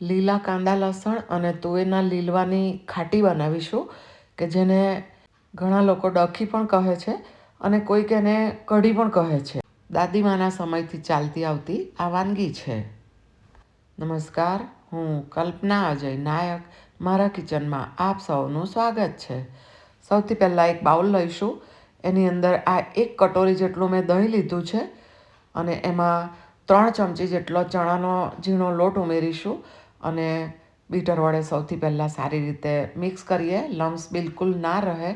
લીલા કાંદા લસણ અને તુવેરના લીલવાની ખાટી બનાવીશું, કે જેને ઘણા લોકો ડખી પણ કહે છે અને કોઈક એને કઢી પણ કહે છે. દાદીમાના સમયથી ચાલતી આવતી આ વાનગી છે. નમસ્કાર, હું કલ્પના અજય નાયક. મારા કિચનમાં આપ સૌનું સ્વાગત છે. સૌથી પહેલાં એક બાઉલ લઈશું. એની અંદર આ એક કટોરી જેટલું મેં દહીં લીધું છે અને એમાં ત્રણ ચમચી જેટલો ચણાનો ઝીણો લોટ ઉમેરીશું. અને બીટર વડે સૌથી પહેલાં સારી રીતે મિક્સ કરીએ. લમ્સ બિલકુલ ના રહે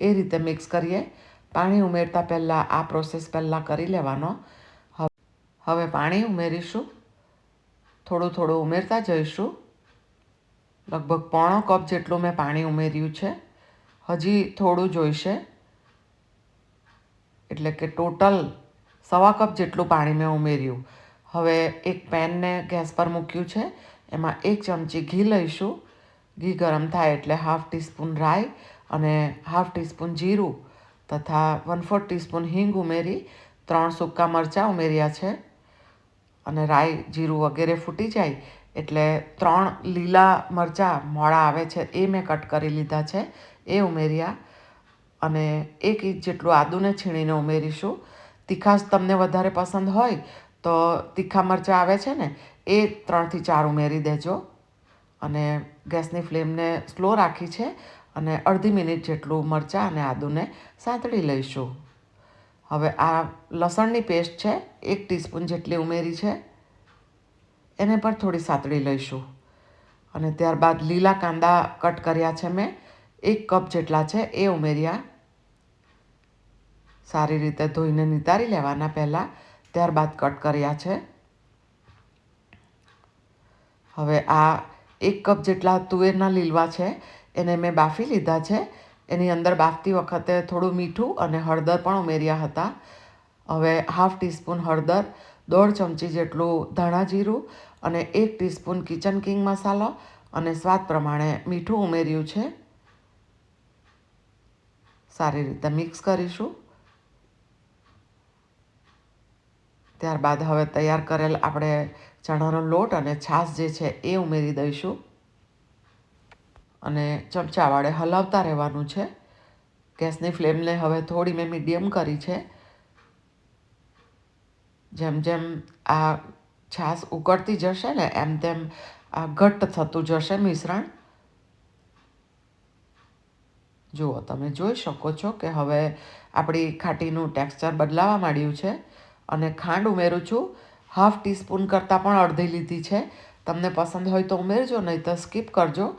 એ રીતે મિક્સ કરીએ. પાણી ઉમેરતા પહેલાં આ પ્રોસેસ પહેલાં કરી લેવાનો. હવે પાણી ઉમેરીશું. થોડું થોડું ઉમેરતા જઈશું. લગભગ પોણો કપ જેટલું મેં પાણી ઉમેર્યું છે. હજી થોડું જોઈશે. એટલે કે ટોટલ સવા કપ જેટલું પાણી મેં ઉમેર્યું. હવે એક પેનને ગેસ પર મૂક્યું છે. એમાં એક ચમચી ઘી લઈશું. ઘી ગરમ થાય એટલે હાફ ટીસ્પૂન રાઈ અને હાફ ટીસ્પૂન જીરું તથા વન ફોર ટીસ્પૂન હિંગ ઉમેરી ત્રણ સૂકા મરચાં ઉમેર્યા છે. અને રાઈ, જીરું વગેરે ફૂટી જાય એટલે ત્રણ લીલા મરચાં મોડા આવે છે એ મેં કટ કરી લીધા છે, એ ઉમેર્યા. અને એક ઇંચ જેટલું આદુને છીણીને ઉમેરીશું. તીખાશ તમને વધારે પસંદ હોય તો તીખા મરચાં આવે છે ને, એ ત્રણથી ચાર ઉમેરી દેજો. અને ગેસની ફ્લેમને સ્લો રાખી છે અને અડધી મિનિટ જેટલું મરચાં અને આદુને સાંતળી લઈશું. હવે આ લસણની પેસ્ટ છે, એક ટીસ્પૂન જેટલી ઉમેરી છે. એને પણ થોડી સાંતળી લઈશું. અને ત્યારબાદ લીલા કાંદા કટ કર્યા છે મેં, એક કપ જેટલા છે એ ઉમેર્યા. સારી રીતે ધોઈને નિતારી લેવાના પહેલાં ત્યારબાદ કટ કર્યા છે. હવે આ એક કપ જેટલા તુવેરના લીલવા છે, એને મેં બાફી લીધા છે. એની અંદર બાફતી વખતે થોડું મીઠું અને હળદર પણ ઉમેર્યા હતા. હવે હાફ ટીસ્પૂન હળદર, દોઢ ચમચી જેટલું ધાણા જીરું અને એક ટીસ્પૂન કિચન કિંગ મસાલો અને સ્વાદ પ્રમાણે મીઠું ઉમેર્યું છે. સારી રીતે મિક્સ કરીશું. ત્યારબાદ હવે તૈયાર કરેલ આપણે ચણાનો લોટ અને છાશ જે છે એ ઉમેરી દઈશું. અને ચમચા વડે હલાવતા રહેવાનું છે. ગેસની ફ્લેમને હવે થોડી મેં મીડિયમ કરી છે. જેમ જેમ આ છાશ ઉકળતી જશે ને એમ તેમ આ ઘટ્ટ થતું જશે મિશ્રણ. જુઓ, તમે જોઈ શકો છો કે હવે આપણી ખાટીનું ટેક્સચર બદલાવા માંડ્યું છે. અને ખાંડ ઉમેરું છું. હાફ ટીસ્પૂન કરતાં પણ અડધી લીધી છે. તમને પસંદ હોય તો ઉમેરજો, નહીં તો સ્કીપ કરજો.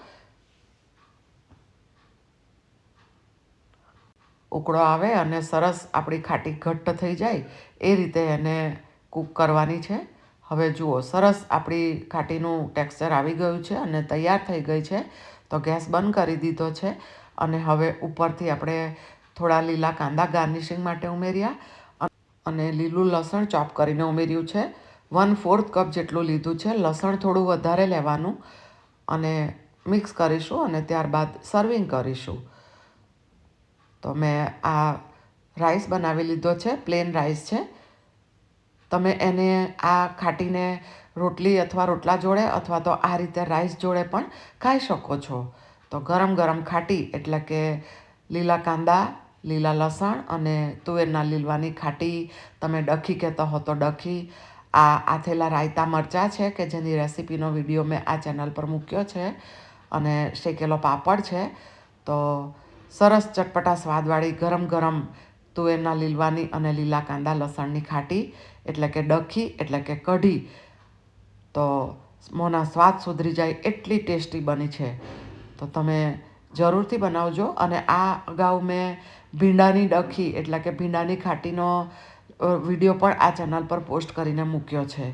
ઉકળો આવે અને સરસ આપણી ખાટી ઘટ્ટ થઈ જાય. એ રીતે એને કૂક કરવાની છે. હવે જુઓ, સરસ આપણી ખાટીનું ટેક્સચર આવી ગયું છે અને તૈયાર થઈ ગઈ છે. તો ગેસ બંધ કરી દીધો છે. અને હવે ઉપરથી આપણે થોડા લીલા કાંદા ગાર્નિશિંગ માટે ઉમેર્યા. અને લીલું લસણ ચોપ કરીને ઉમેર્યું છે. વન ફોર્થ કપ જેટલું લીધું છે. લસણ થોડું વધારે લેવાનું અને મિક્સ કરીશું અને ત્યારબાદ સર્વિંગ કરીશું. તો મેં આ રાઈસ બનાવી લીધો છે. પ્લેન રાઈસ છે. તમે એને આ ખાટીને રોટલી અથવા રોટલા જોડે અથવા તો આ રીતે રાઈસ જોડે પણ ખાઈ શકો છો. તો ગરમ ગરમ ખાટી એટલે કે લીલા કાંદા લીલા લસણ અને તુવેરના લીલવાની ખાટી તમે ડખી કહેતો હો તો ડખી. આ આથેલા રાયતા મરચાં છે કે જેની રેસીપીનો વીડિયો મેં આ ચેનલ પર મૂક્યો છે અને શેકેલો પાપડ છે. તો સરસ ચટપટા સ્વાદવાળી ગરમ ગરમ તુવેરના લીલવાની અને લીલા કાંદા લસણની ખાટી, એટલે કે ડખી, એટલે કે કઢી. તો મોના સ્વાદ સુધરી જાય એટલી ટેસ્ટી બની છે. તો તમે જરૂરથી બનાવજો અને આ અગાઉ મેં ભીંડાની ડખી, એટલે કે ભીંડાની ખાટીનો વીડિયો પણ આ ચેનલ પર પોસ્ટ કરીને મૂક્યો છે.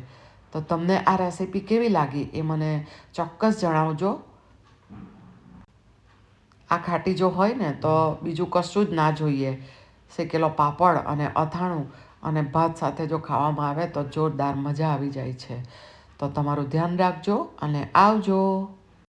તો તમને આ રેસીપી કેવી લાગી એ મને ચોક્કસ જણાવજો. આ ખાટી જો હોય ને, તો બીજું કશું જ ના જોઈએ. શેકેલો પાપડ અને અથાણું અને ભાત સાથે જો ખાવામાં આવે તો જોરદાર મજા આવી જાય છે. તો તમારું ધ્યાન રાખજો અને આવજો.